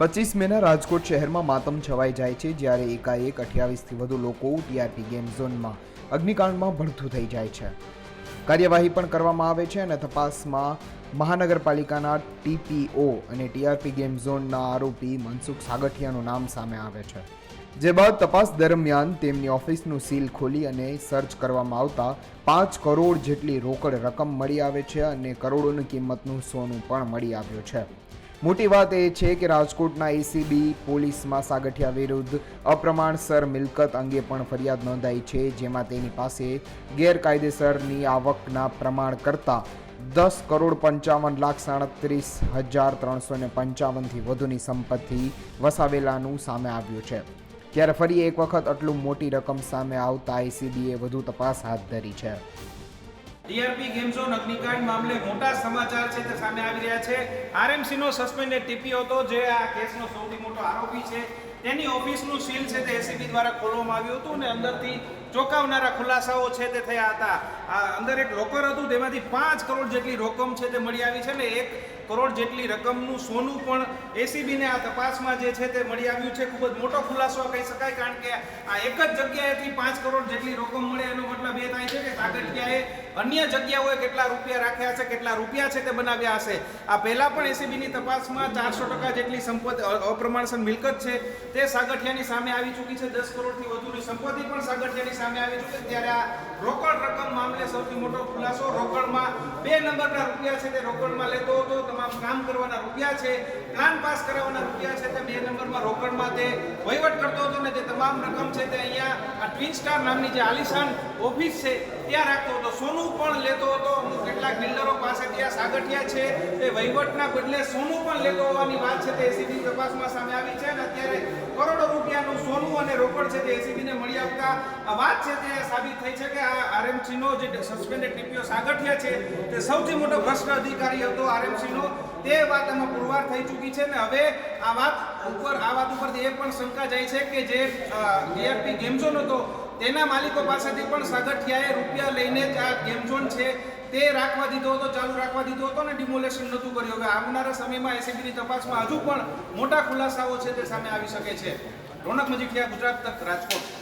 પચીસ મેના રાજકોટ શહેરમાં માતમ છવાઈ જાય છે જ્યારે એકાએક અઠ્યાવીસથી વધુ લોકો ટીઆરપી ગેમ ઝોનમાં અગ્નિકાંડમાં ભડથું થઈ જાય છે. કાર્યવાહી પણ કરવામાં આવે છે અને તપાસમાં મહાનગરપાલિકાના ટીપીઓ અને ટીઆરપી ગેમ ઝોનના આરોપી મનસુખ સાગઠિયાનું નામ સામે આવે છે. જે બાદ તપાસ દરમિયાન તેમની ઓફિસનું સીલ ખોલી અને સર્ચ કરવામાં આવતા પાંચ કરોડ જેટલી રોકડ રકમ મળી આવે છે અને કરોડોની કિંમતનું સોનું પણ મળી આવ્યું છે. મોટી વાત એ છે કે રાજકોટના એસીબી પોલીસમાં સાગઠિયા વિરુદ્ધ અપ્રમાણસર મિલકત અંગે પણ ફરિયાદ નોંધાઈ છે, જેમાં તેની પાસે ગેરકાયદેસરની આવકના પ્રમાણ કરતાં દસ કરોડ પંચાવન લાખ સાડત્રીસ હજાર ત્રણસો ને પંચાવનથી વધુની સંપત્તિ વસાવેલાનું સામે આવ્યું છે. ત્યારે ફરી એક વખત આટલું મોટી રકમ સામે આવતા એસીબીએ વધુ તપાસ હાથ ધરી છે. ટીઆરપી ગેમ ઝોન અગ્નિકાંડ મામલે મોટા સમાચાર છે તે સામે આવી રહ્યા છે. આરએમસી નો સસ્પેન્ડેડ ટીપીઓ હતો, જે આ કેસનો સૌથી મોટો આરોપી છે. તેની ઓફિસનું સીલ છે તે એસીબી દ્વારા ખોલવામાં આવ્યું હતું અને અંદરથી ચોંકાવનારા ખુલાસાઓ છે તે થયા હતા. આ અંદર એક લોકર હતું, તેમાંથી પાંચ કરોડ જેટલી રકમ છે તે મળી આવી છે ને એક કરોડ જેટલી રકમનું સોનું પણ એસીબીને આ તપાસમાં જે છે તે મળી આવ્યું છે. ખૂબ જ મોટો ખુલાસો કહી શકાય, કારણ કે આ એક જ જગ્યાએથી પાંચ કરોડ જેટલી રકમ મળે એનો મતલબ એ થાય છે કે કાગઠિયાએ અન્ય જગ્યાઓએ કેટલા રૂપિયા રાખ્યા છે, કેટલા રૂપિયા છે તે બનાવ્યા હશે. આ પહેલા પણ એસીબીની તપાસમાં ચારસો ટકા જેટલી સંપત્તિ અપ્રમાણસર મિલકત છે તે સાગઠિયાની સામે આવી ચૂકી છે. દસ કરોડથી વધુની સંપત્તિ પણ સાગઠિયાની સામે આવી ચૂકી ત્યારે આ રોકડ રકમ મામલે સૌથી મોટો ખુલાસો રોકડમાં બે નંબરના રૂપિયા છે તે રોકડમાં લેતો હતો. તમામ કામ કરવાના રૂપિયા છે પ્લાન પાસ કરાવવાના રૂપિયા છે તે બે નંબરમાં રોકડમાં તે વહીવટ કરતો હતો ને તે તમામ રકમ છે તે અહીંયા આ ટ્વિન સ્ટાર નામની જે આલિશાન ઓફિસ છે ત્યાં રાખતો હતો. સોનું પણ લેતો હતો. અમુક કેટલાક બિલ્ડરો પાસેથી આ સાગઠિયા છે તે વહીવટના બદલે સોનું પણ લેતો હોવાની વાત છે તે એસીબી તપાસમાં સામે આવી છે અને અત્યારે કરોડો રૂપિયાનું સોનું અને રોકડ છે તે એસીબીને મળી આવતા આ વાત છે તે સાબિત થઈ છે કે આ આરએમસીનો જે સસ્પેન્ડેડ ટીપીઓ સાગઠિયા છે તે સૌથી મોટો ભ્રષ્ટ અધિકારી હતો આરએમસીનો તે વાત એમાં પુરવાર થઈ ચૂકી છે ને હવે આ વાત ઉપર, આ વાત ઉપરથી એ પણ શંકા જાય છે કે જે ડીઆરપી ગેમઝોન હતો તેના માલિકો પાસેથી પણ સાગઠિયાએ રૂપિયા લઈને જ આ ગેમ ઝોન છે તે રાખવા દીધો હતો, ચાલુ રાખવા દીધો હતો ને ડિમોલેશન નહોતું કર્યું. હવે આવનારા સમયમાં એસીબીની તપાસમાં હજુ પણ મોટા ખુલાસાઓ છે તે સામે આવી શકે છે. રોનક મજીઠિયા, ગુજરાત તક, રાજકોટ.